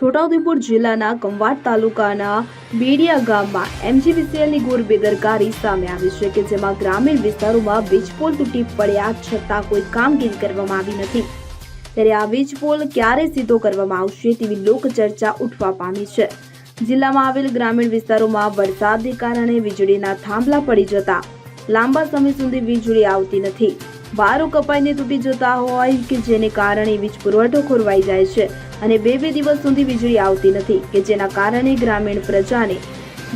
છોટાઉદેપુર જિલ્લાના કંવાટ તાલુકાના બેડિયા ગામમાં એમજીવીસીએલની ઘોર બેદરકારી સામે આવી છે કે જેમાં ગ્રામીણ વિસ્તારોમાં વીજપોલ તૂટી પડ્યા છતાં કોઈ કામગીરી કરવામાં આવી નથી. ત્યારે આ વીજપોલ ક્યારે સીધો કરવામાં આવશે તેવી લોકચર્ચા ઉઠવા પામી છે. જિલ્લામાં આવેલ ગ્રામીણ વિસ્તારોમાં વરસાદને કારણે વીજળીના થાંભલા પડી જતા લાંબા સમય સુધી વીજળી આવતી નથી. વારો કપાઈને તૂટી જતા હોય કે જેને કારણે વીજ પુરવઠો ખોરવાઈ જાય છે અને બે બે દિવસ સુધી વીજળી આવતી નથી કે જેના કારણે ગ્રામીણ પ્રજાને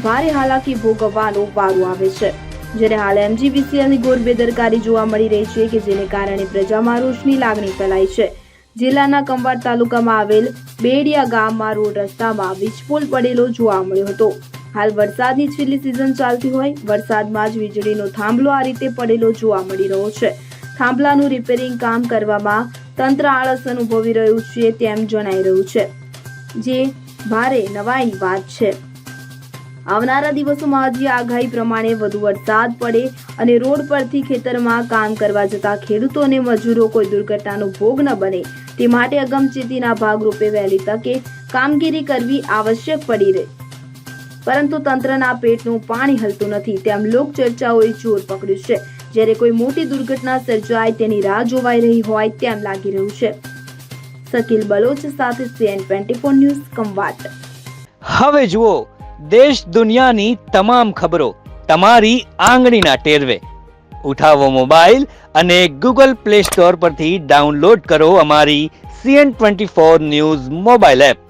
ભારે હાલાકી ભોગવવાનો વારો આવે છે. જ્યારે હાલ એમજીવીસીએલની ઘોર બેદરકારી જોવા મળી રહી છે કે જેને કારણે પ્રજામાં રોષની લાગણી ફેલાઈ છે. જિલ્લાના કંવાડ તાલુકામાં આવેલ બેડિયા ગામમાં રોડ રસ્તામાં વીજપોલ પડેલો જોવા મળ્યો હતો. હાલ વરસાદની છેલ્લી સિઝન ચાલતી હોય, વરસાદમાં જ વીજળીનો થાંભલો આ રીતે પડેલો જોવા મળી રહ્યો છે. થાંભલાનું રિપેરિંગ કામ કરવામાં તંત્ર આળસ અનુભવી રહ્યું છે તેમ જણાઈ રહ્યું છે. જે ભારે નવાઈની વાત છે. આવનારા દિવસોમાં હજી આગાહી પ્રમાણે વધુ વરસાદ પડે અને રોડ પરથી ખેતરમાં કામ કરવા જતા ખેડૂતો અને મજૂરો કોઈ દુર્ઘટનાનો ભોગ ન બને. તે માટે અગમચેતીના ભાગરૂપે વહેલી તકે કામગીરી કરવી આવશ્યક પડી રહે. પરંતુ તંત્રના પેટનું પાણી હલતું નથી તેમ લોકચર્ચાઓએ જોર પકડ્યું છે. જ્યારે કોઈ મોટી દુર્ઘટના સર્જાય તેની રાહ જોવાઈ રહી હોય તેમ લાગી રહ્યું છે. શકીલ બલોચ સાથે સીએન ટ્વેન્ટી ફોર ન્યૂઝ કંવાટ હવે જુઓ, દેશ દુનિયાની તમામ ખબરો તમારી આંગળીના ટેરવે. ઉઠાવો મોબાઈલ અને ગૂગલ પ્લે સ્ટોર પરથી ડાઉનલોડ કરો અમારી CN twenty four news mobile app.